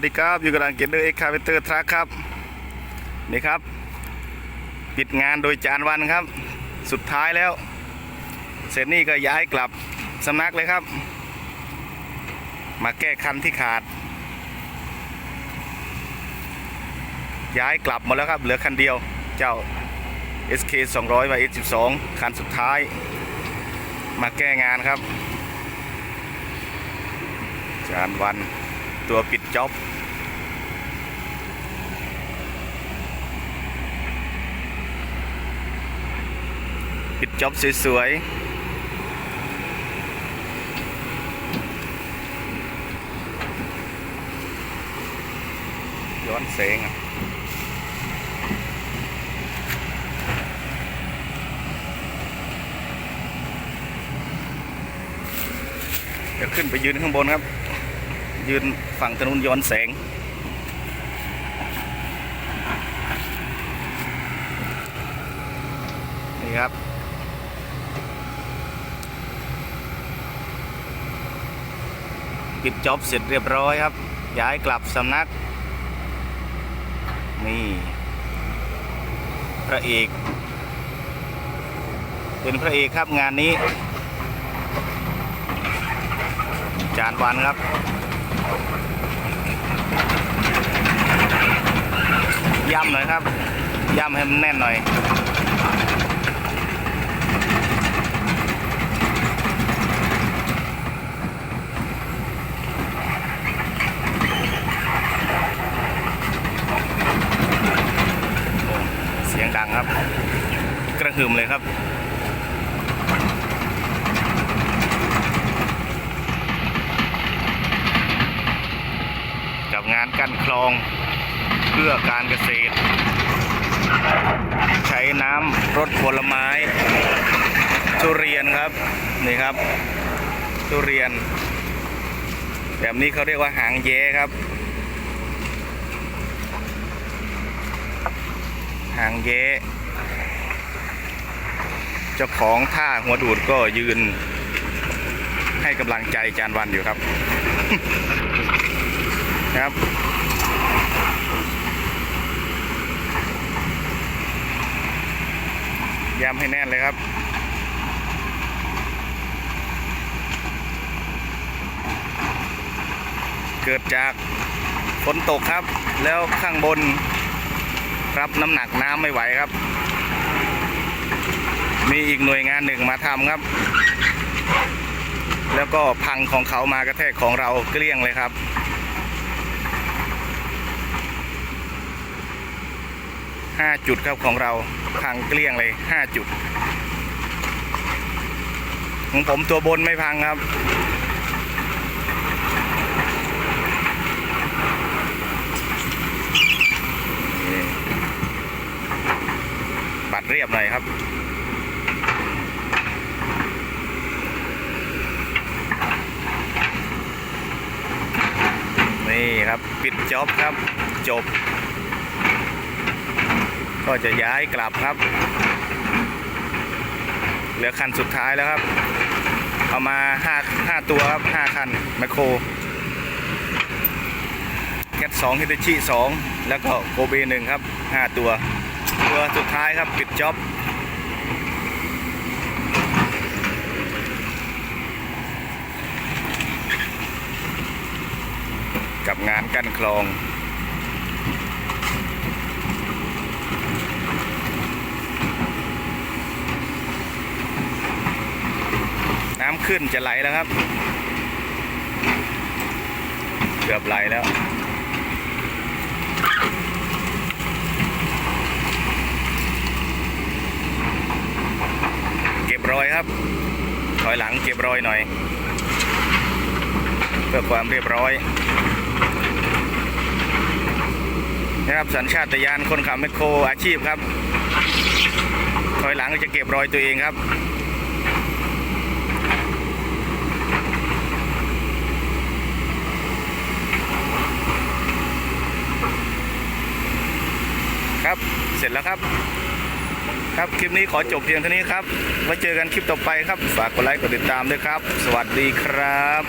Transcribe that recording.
วัสดีครับ อยู่กับดังเกตเดอร์เอ็กคาเวเตอร์ทรัคครับ นี่ครับ ปิดงานโดยจานวันครับ สุดท้ายแล้ว เสร็จนี่ก็ย้ายกลับสำนักเลยครับ มาแก้คันที่ขาด ย้ายกลับหมดแล้วครับ เหลือคันเดียวเจ้า SK 200 y S12 คันสุดท้าย มาแก้งานครับ จานวันตัวปิด จบปิดจอบสวยๆ ย้อนแสงอะเดี๋ยวขึ้นไปยืนข้างบนครับ ยืนฝั่งถนนย้อนแสง นี่ครับ ปิดจ็อบเสร็จเรียบร้อยครับ ย้ายกลับสำนัก นี่ พระเอก เป็นพระเอกครับงานนี้จานวันครับ ย่ำหน่อยครับ ย่ำให้มันแน่นหน่อยเสียงดังครับ กระหึ่มเลยครับ งานกั้นคลองเพื่อการเกษตร ใช้น้ำรดผลไม้ทุเรียนครับนี่ครับ ทุเรียน แบบนี้เขาเรียกว่าหางแย้ครับ หางแย้เจ้าของท่าหัวดูดก็ยืนให้กำลังใจจานวันอยู่ครับ ครับ ย้ำให้แน่นเลยครับเกิดจากฝนตกครับ แล้วข้างบนรับน้ำหนักน้ำไม่ไหวครับ มีอีกหน่วยงานหนึ่งมาทำครับ แล้วก็พังของเขามากระแทกของเราเกลี้ยงเลยครับ ห้าจุดครับของเราพังเกลี้ยงเลยห้าจุด ของผมตัวบนไม่พังครับ บัดเรียบหน่อยครับนี่ครับ ปิดจ็อบครับ จบ ก็จะย้ายกลับครับ เหลือคันสุดท้ายแล้วครับ เอามาห้าห้าตัวครับห้าคันแมคโครแคทสองฮิตาชิสองแล้วก็โกเบหนึ่งครับห้าตัว ตัวสุดท้ายครับปิดจ็อบกับงานกั้นคลอง น้ำ ขึ้นจะไหลแล้วครับ เกือบไหลแล้ว เก็บรอยครับ ถอยหลังเก็บรอยหน่อย เพื่อความเรียบร้อยนะครับสัญชาตญาณคนขับแมคโครอาชีพครับ ถอยหลังก็จะเก็บรอยตัวเองครับ ครับ เสร็จแล้วครับ ครับคลิปนี้ขอจบเพียงเท่านี้ครับไว้เจอกันคลิปต่อไปครับ ฝากกดไลค์กดติดตามด้วยครับ สวัสดีครับ